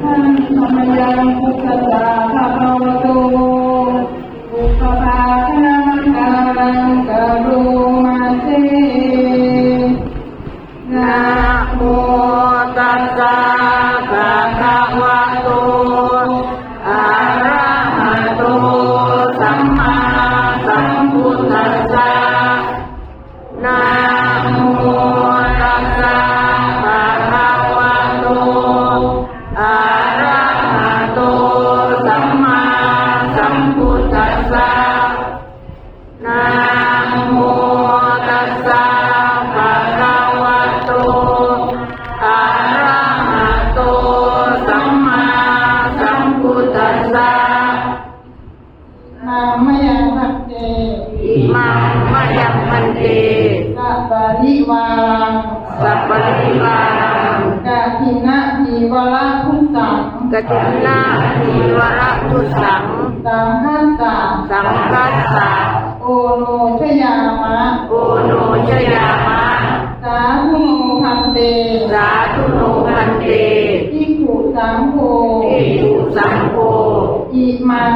ทังธรรมยังพุทธสาภะคะวะ นะทีวระพุทธังกตินาทีวระทุสัง สังฆาสะสังคัสสะโอโนชยามะ โอโนชยามะ สาธุโนพันเต สาธุโนพันเตทิกขุสังโฆอิทุสังโฆ อิมัง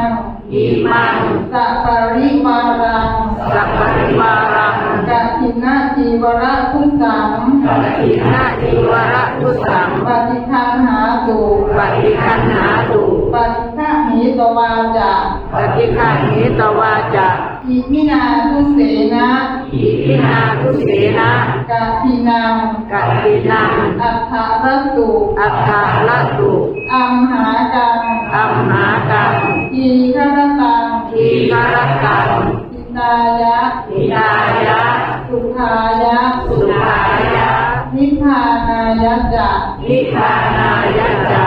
อิมังสัปปะริวารังสัพพะริวารังกะทินะทีวระพุทธังปฏินาทีวระทุสังปฏิคันหาตุปฏิคันหาตุปฏิฆะ หิตวาจะปฏิฆาหิตวาจะอิมินาทุเสนะอิทินาทุเสนะกะทินังกัตตินังอัฏฐรตุอัตตาละตุอัมหากังอัมหากังทีฆรตังทีนรตังทิตายะนิยายะ สุขายะสุขายะนิพพานายะจะนิพพานายะจะ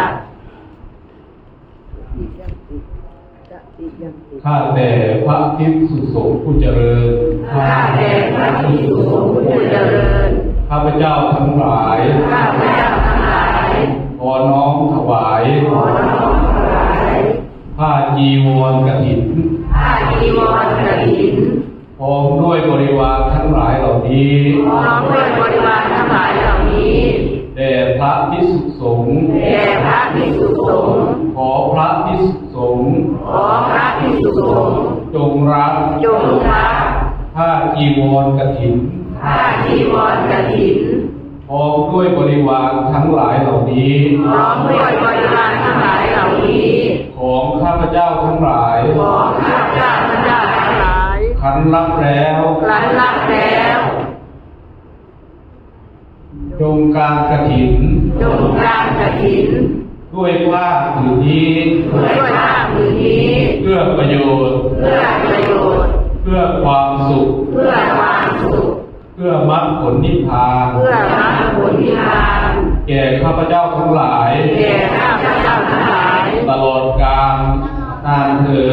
ข้าแต่พระภิกษุสงฆ์ผู้เจริญ ข้าแต่พระภิกษุสงฆ์ผู้เจริญ ข้าพเจ้าทั้งหลาย ข้าพเจ้าทั้งหลาย ขอน้อมถวาย ขอน้อมถวาย ผ้าจีวรกฐิน ผ้าจีวรกฐินพร้อมด้วยบริวารทั้งหลายเหล่านี้พร้อมด้วยบริวารทั้งหลายเหล่านี้ แด่พระภิกษุสงฆ์แด่พระภิกษุสงฆ์ขอพระภิกษุสงฆ์ขอพระภิกษุสงฆ์จงรับจงรับผ้าจีวรกฐินผ้าจีวรกฐินพร้อมด้วยบริวารทั้งหลายเหล่านี้พร้อมด้วยบริวารทั้งหลายเหล่านี้ ของข้าพเจ้าทั้งหลาย ของข้าพเจ้าพระเจ้าทั้งหลายขันรับแล้วครั้นรับแล้ว จงการกฐินจงกรานกฐิน ด้วยผ้าผืนนี้ ด้วยผ้าผืนนี้ เพื่อประโยชน์ เพื่อประโยชน์ เพื่อความสุข เพื่อความสุข เพื่อมรรคผลนิพพาน เพื่อมรรคผลนิพพาน แก่ข้าพเจ้าทั้งหลาย แก่ข้าพเจ้าทั้งหลาย ตลอดกาลนานเทิน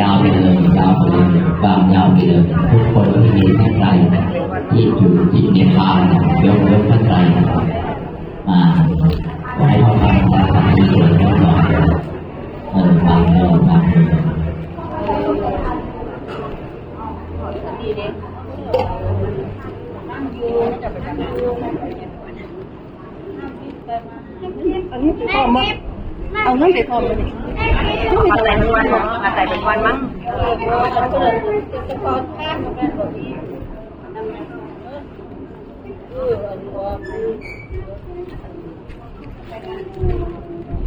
ยาวไปเลยยาวไปเลยบางยาวไปเลยทุกคนที่มีท่านใดที่อยู่ที่ในพานยกยกท่านใดนะครับมาขอให้เขาทำการทำที่สวยงามเออบางเออบางเออ เอาเงินไปพร้อมกันดิมาใส่เป็นวันมาใส่เป็นวันมั้ง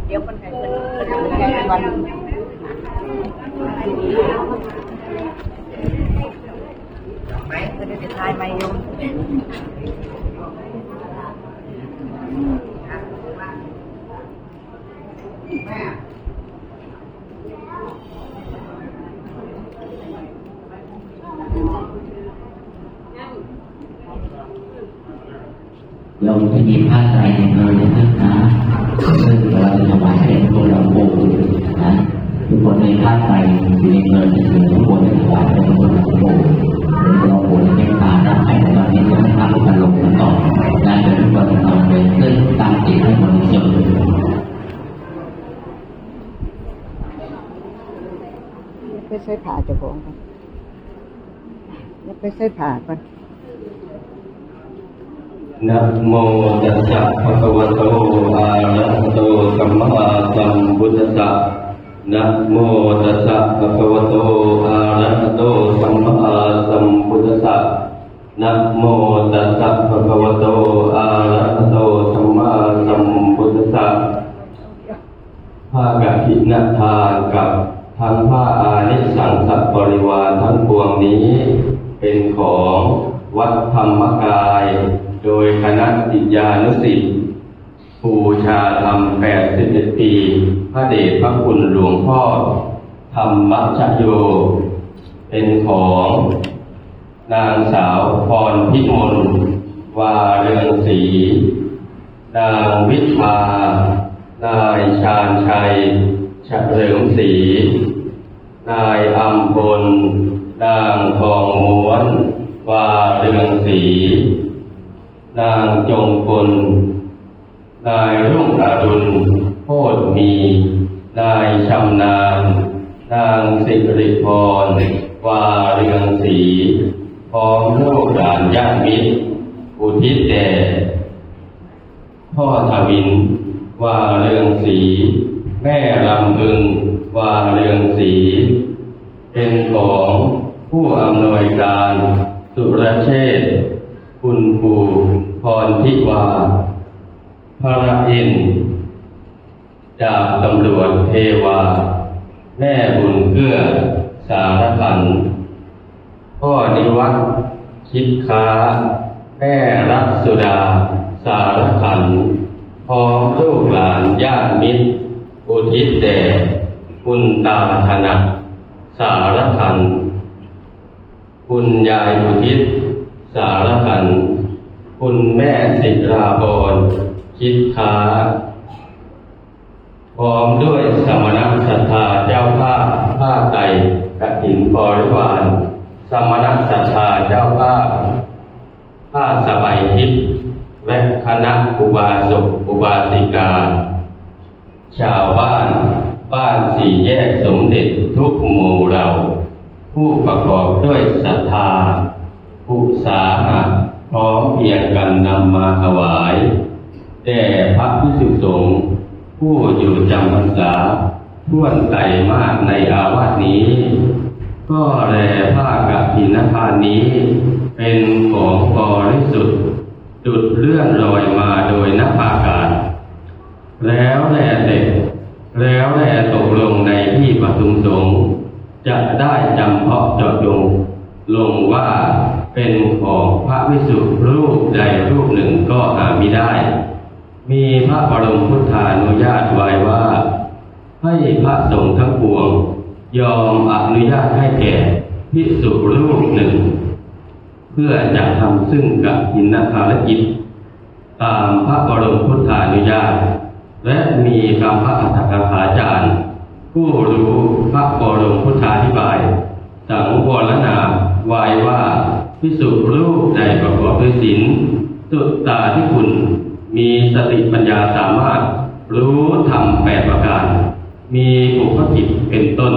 เดี๋ยวคนไทยเป็นเป็นวันไหมจะได้ทายไหมโยม เราจะมีผ้าใจของเราจะพึ่งนะซึ่งเราจะถวาให้พวกเราปูนะทุกคนในผ้าใจอยู่ในเงิน ผ้าเจ้าของก่อนอย่าไปใส่ผ้าก่อนนะโมตัสสะภะคะวะโตอะระหะโตสัมมาสัมพุทธัสสะนะโมตัสสะภะคะวะโตอะระหะโตสัมมาสัมพุทธัสสะนะโมตัสสะภะคะวะโตอะระหะโตสัมมาสัมพุทธัสสะผ้ากฐินทานกับ ทั้งผ้าอานิสังสัตบริวารทั้งปวงนี้ เป็นของวัดธรรมกาย โดยคณะสิยานุสิษย์บูชาธรรม81ปี พระเดชพระคุณหลวงพ่อ ธรรมชโย เป็นของ นางสาวพรพิมลวาเรืองศรีนางวิชา นายชาญชัย ฉเฉลิมศรีนายอัมพลนางทองม้วนวาเรืองศรีนางจงกลนายรุ่งอรุณโพธมี นายชำนาญนางสิริพรวาเรืองศรีพร้อมลูกหลานญาติมิตรอุทิศแด่พ่อทวินวาเรืองสี แม่ลำพึงว่าเรืองสี เป็นของผู้อำนวยการสุรเชษคุณภูพรทิวาพระอินทร์ดาบตำรวจเทวา แม่บุญเกื้อสารพันพ่อนิวัตคิดค้า แม่รักสุดา สารขันพร้อมลูกหลานญาติมิตร อุทิศแด่คุณตาธนะสารขัน คุณยายอุทิศ สารขัน คุณแม่สิราบรคิดค้า พร้อมด้วยสมณศรัทธาเจ้าภาพผ้าไตกรกฐินบริวารสมณศรัทธาเจ้าภาพผ้าสบายทิพย์และคณะอุบาสกอุบาสิกา ชาวบ้าน บ้านสี่แยกสมเด็จทุกหมู่เรา ผู้ประกอบด้วยศรัทธาผู้สาหะพร้อมเพียงกันนำมาถวายแด่พระพิสุสงฆ์ผู้อยู่จำพรรษาท่วนไตรมากในอาวาสนี้ ก็แลผ้ากฐินทานนี้ เป็นของบริสุทธิ์จุดเลื่อนลอยมาโดยนักอากาศ แล้วแลเด็กแล้วแลตกลงในที่ประชุมสงฆ์จะได้จำเพาะเจาะจงลงว่าเป็นของพระวิสุทธิรูปใดรูปหนึ่งก็หามิได้ มีพระบรมพุทธานุญาตไว้ว่า ให้พระสงฆ์ทั้งปวง ยอมอนุญาตให้แก่พิสุรูปหนึ่ง เพื่อจะทำซึ่งกับหินภารกิจ ตามพระบรมพุทธานุญาต และมีคำพระอัฏฐกถาจารย์ ผู้รู้พระบรมพุทธาธิบาย สังวรนาไว้ว่าพิสุรูปใดประกอบด้วยศีลสุตตาที่คุณ มีสติปัญญาสามารถ รู้ธรรมแปดประการ มีอุปกิจเป็นต้น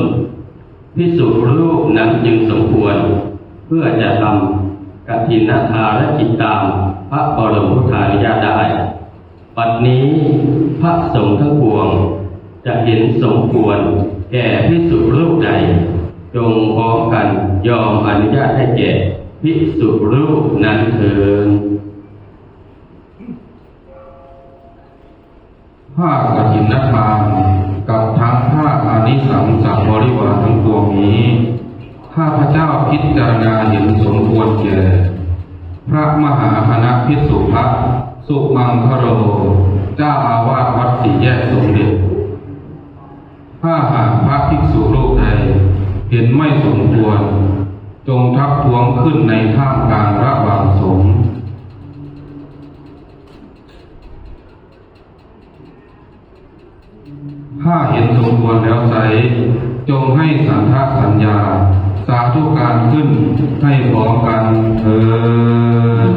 พิสุรูปนั้นจึงสมควร เพื่อจะทำกฐินทารกิจตามพระบรมพุทธานุญาตได้ ปัจนี้พระสงฆ์ทั้งปวง จะเห็นสมควรแก่พิสุรูปใด จงพร้อมกันยอมอนุญาตให้แก่พิสุรูปนั้นเถิดผ้ากฐินทานกับทั้งผ้าอานิสังสบริวารทั้งปวงนี้ข้าพเจ้าพิจารณาเห็นสมควรแก่พระมหาคณะพิสุภะ สุมังคโร เจ้าอาวาสวัดสีแยกสมเด็จถ้าหากพระภิกษุรูปใดเห็นไม่สมควร จงทักทวงขึ้นในท่ามกลางระหว่างสงถ้าเห็นสมควรแล้วใจจงให้สันทาสัญญา สาธุการขึ้นให้พร้อมกันเถิด